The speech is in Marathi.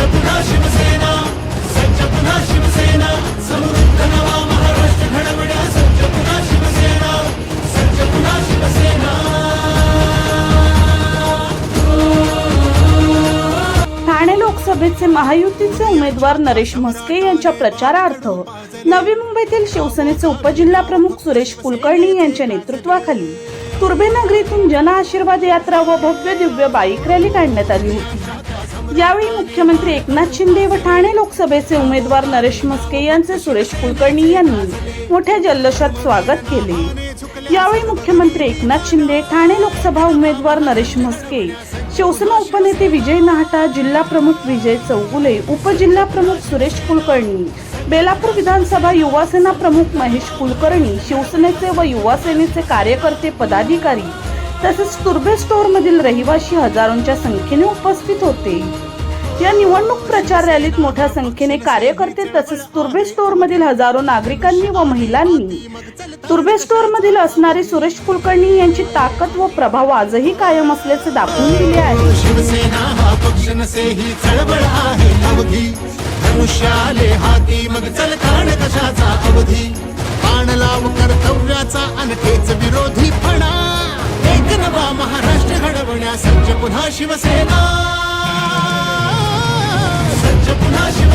सज्ज पुन्हा शिवसेना सज्ज पुन्हा शिवसेना समृद्ध नवा महाराष्ट्र घडवण्या सज्ज पुन्हा शिवसेना सज्ज पुन्हा शिवसेना ठाणे लोकसभेचे महायुतीचे उमेदवार नरेश म्हस्के यांच्या प्रचारार्थ नवी मुंबईतील शिवसेनेचे उपजिल्हा प्रमुख सुरेश कुलकर्णी यांच्या नेतृत्वाखाली तुर्भेनगरीतून जन आशीर्वाद यात्रा व भव्य दिव्य बाईक रॅली काढण्यात आली होती. यावेळी मुख्यमंत्री एकनाथ शिंदे व ठाणे लोकसभेचे उमेदवार नरेश मस्के यांचे सुरेश कुलकर्णी यांनी मोठ्या जल्लोषात स्वागत केले. यावेळी मुख्यमंत्री एकनाथ शिंदे ठाणे लोकसभा उमेदवार नरेश मस्के शिवसेना उपनेते विजय नाहटा जिल्हा प्रमुख विजय चौगुले उपजिल्हा प्रमुख सुरेश कुलकर्णी बेलापूर विधानसभा युवासेना प्रमुख महेश कुलकर्णी शिवसेनेचे व युवासेनेचे कार्यकर्ते पदाधिकारी तसेच तुर्भे स्टोअर मधील रहिवासी हजारोंच्या संख्येने उपस्थित होते. या निवडणूक प्रचार रॅलीत मोठ्या संख्येने कार्यकर्ते तसेच तुर्भे स्टोअर मधील हजारो नागरिकांनी व महिलांनी तुर्भे स्टोअर मधील असणारे सुरेश कुलकर्णी यांची ताकद व प्रभाव आजही कायम असल्याचे दाखवून दिले आहे. कर्तव्याचा हा विरोध. सज्ज पुन्हा शिवसेना. सज्ज पुन्हा शिव